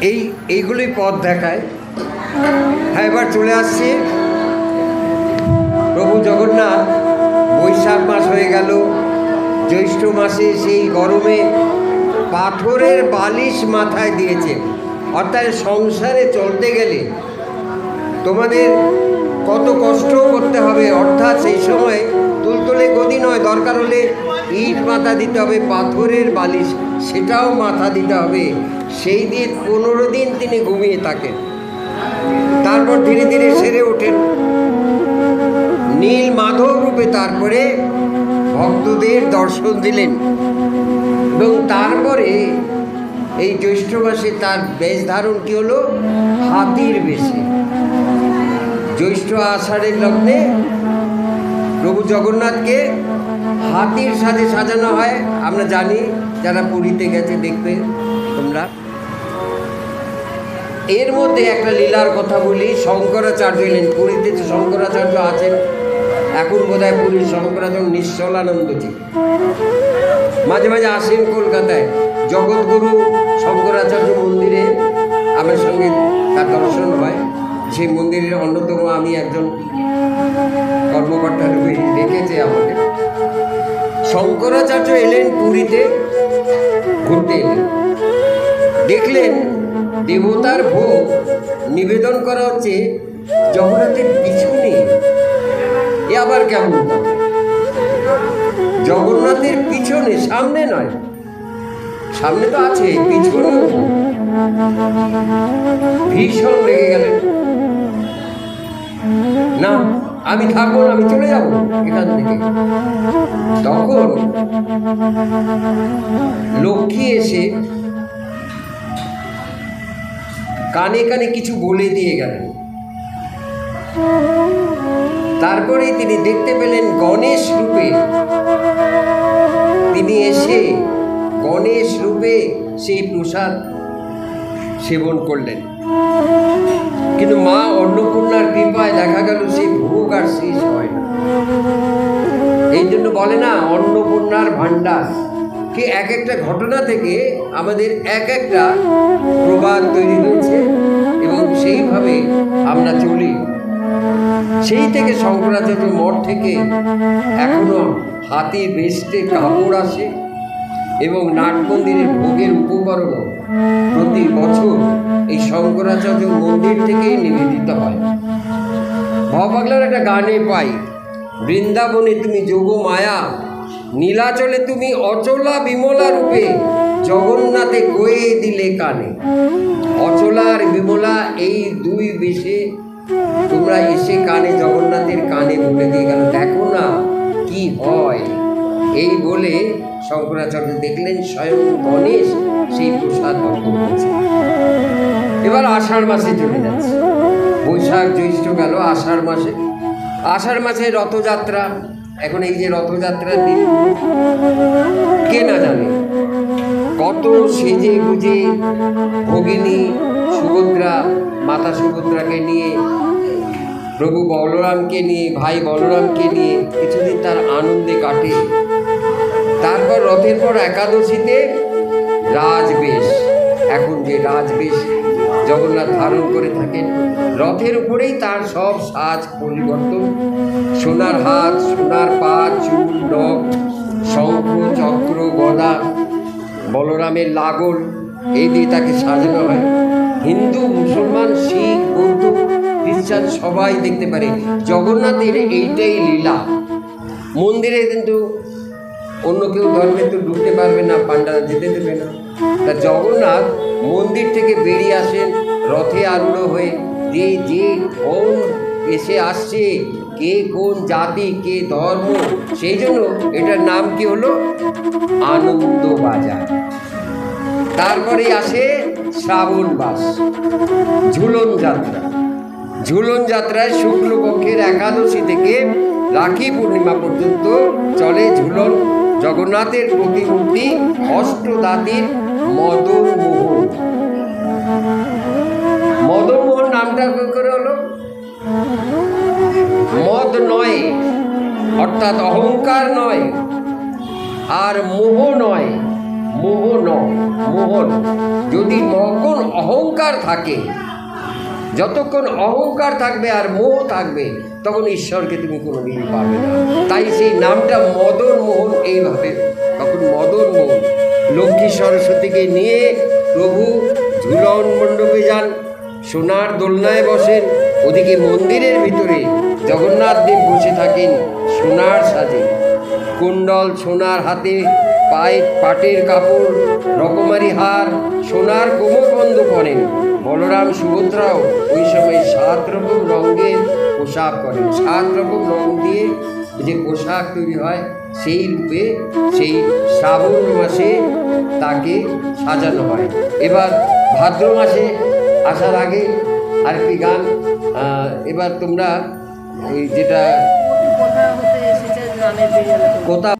এই, এইগুলোই পথ দেখায়। হ্যাঁ এবার চলে আসছি। প্রভু জগন্নাথ, বৈশাখ মাস হয়ে গেল। জ্যৈষ্ঠ মাসে সেই গরমে পাথরের বালিশ মাথায় দিয়েছে। অর্থাৎ সংসারে চলতে গেলে তোমাদের কত কষ্ট করতে হবে। অর্থাৎ সেই সময় তুলতুলে গদি নয়, দরকার হলে ইট মাথা দিতে হবে, পাথরের বালিশ সেটাও মাথা দিতে হবে। সেই দিন পনেরো দিন তিনি ঘুমিয়ে থাকেন। তারপর ধীরে ধীরে সেরে ওঠেন। নীল মাধব রূপে তারপরে ভক্তদের দর্শন দিলেন। এবং তারপরে এই জ্যৈষ্ঠ মাসে তার বেশ ধারণ কি হলো হাতির বেশে। জ্যৈষ্ঠ আষাঢ়ের লগ্নে প্রভু জগন্নাথকে হাতির সাথে সাজানো হয়। আমরা জানি যারা পুরীতে গেছে, দেখবে তোমরা। এর মধ্যে একটা লীলার কথা বলি, শঙ্করাচার্য এলেন। পুরীতে তো শঙ্করাচার্য আছেন, এখন বোধ হয় পুরীর শঙ্করাচার্য নিশ্চলানন্দজি মাঝে মাঝে আসেন কলকাতায়। জগৎগুরু শঙ্করাচার্য মন্দিরে আমার সঙ্গে তার দর্শন হয়। সেই মন্দিরের অন্যতম আমি একজন কর্মকর্তা রূপে রেখেছে আমাকে। শঙ্করাচার্য এলেন পুরীতে ঘুরতে। এলেন দেখলেন দেবতার ভোগ নিবেদন করা হচ্ছে, জগন্নাথের পিছনে এ আবার কেমন? জগন্নাথের পিছনে সামনে নয়। সামনে তো আছে পিছনে ভীষণ লেগে গেলেন। না আমি থাকব না আমি চলে যাব এখান থেকে। তখন লক্ষ্মী এসে কানে কানে কিছু বলে দিয়ে গেলেন। তারপরে তিনি দেখতে পেলেন গণেশ রূপে। তিনি এসে গণেশ রূপে সেই প্রসাদ সেবন করলেন। কিন্তু মা অন্নপূর্ণার কৃপায় দেখা গেল সেই ভোগ আর শেষ হয় না। এই জন্য বলে না, অন্নপূর্ণার ভাণ্ডার। কি এক একটা ঘটনা থেকে আমাদের এক একটা প্রবাদ তৈরি হয়েছে এবং সেইভাবে আমরা চলি। সেই থেকে শঙ্করাচার্য মঠ থেকে এখনও হাতির বেস্টে কাপড় আসে এবং নাট মন্দিরের ভোগের উপকরণও প্রতি বছর এই শঙ্করাচার্য মন্দির থেকেই নিবেদিত হয়। ভবাগলার একটা গানে পাই, বৃন্দাবনে তুমি যোগ মায়া, নীলাচলে তুমি অচলা বিমলা রূপে, জগন্নাথে কয়ে দিলে কানে। অচলা আর বিমলা এই দুই বেশে তোমরা এসে কানে জগন্নাথের কানে বলে দিয়ে গেল। দেখো না কি হয়। এই বলে শঙ্করাচার্য দেখলেন স্বয়ং গণেশ সেই প্রসাদ এবার আষাঢ় মাসে চলে যাচ্ছে। বৈশাখ জ্যৈষ্ঠ গেল আষাঢ় মাসে। আষাঢ় মাসে রথযাত্রা। এখন এই যে রথযাত্রার দিন, কে না জানে? কত সেজে গুজে ভগিনী সুভদ্রা, মাতা সুভদ্রাকে নিয়ে, প্রভু বলরামকে নিয়ে, ভাই বলরামকে নিয়ে, কিছুদিন তার আনন্দে কাটে। তারপর রথের পর একাদশীতে রাজবেশ। এখন যে রাজবেশ জগন্নাথ ধারণ করে থাকেন, রথের উপরেই তার সব সাজ পরিবর্তন। সোনার হাত, সোনার পা, চুল, নখ, শঙ্খ, চক্র, গদা, বলরামের লাগল, এই দিয়ে তাকে সাজানো হয়। হিন্দু, মুসলমান, শিখ, বৌদ্ধ, খ্রিস্টান সবাই দেখতে পারে। জগন্নাথের এইটাই লীলা। মন্দিরে কিন্তু অন্য কেউ ধর্মে তো ঢুকতে পারবে না পান্ডারা যেতে দেবে না। তা জগন্নাথ মন্দির থেকে বেরিয়ে আসেন, রথে আরূঢ় হয়ে। যে যে কোন এসে আসছে, কে কোন জাতি, কে ধর্ম, সেই জন্য এটার নাম কি হলো? আনন্দ বাজার। তারপরে আসে শ্রাবণ বাস ঝুলন যাত্রা। ঝুলন যাত্রায় শুক্লপক্ষের একাদশী থেকে রাখি পূর্ণিমা পর্যন্ত চলে ঝুলন। জগন্নাথের প্রতিমূর্তি অষ্টদাতির মদন মোহন মদন নামটা করে হলো? মদ নয়, অর্থাৎ অহংকার নয়, আর মোহ নয় মোহ নয় মোহন যদি মগন অহংকার থাকে যতক্ষণ অহংকার থাকবে আর মোহ থাকবে, তখন ঈশ্বরকে তুমি কোনো দিন পাবে না। তাই সেই নামটা মদন মোহন এইভাবে। তখন মদন মোহন লক্ষ্মী সরস্বতীকে নিয়ে প্রভু ঝুলন মণ্ডপে যান, সোনার দোলনায় বসেন, ওদিকে মন্দিরের ভিতরে জগন্নাথ দেব বসে থাকেন সোনার সাজে। কুণ্ডল সোনার হাতে, পায়ে পাটের কাপড়, রকমারি হার, সোনার কোমর বন্ধ করেন। বলরাম সুভদ্রাও ওই সময় সাত রকম রঙের পোশাক করেন। সাত রকম রং দিয়ে যে পোশাক তৈরি হয় সেই রূপে সেই শ্রাবণ মাসে তাকে সাজানো হয়। এবার ভাদ্র মাসে আসার আগে আরেকটি গান এবার তোমরা এই যেটা কোথা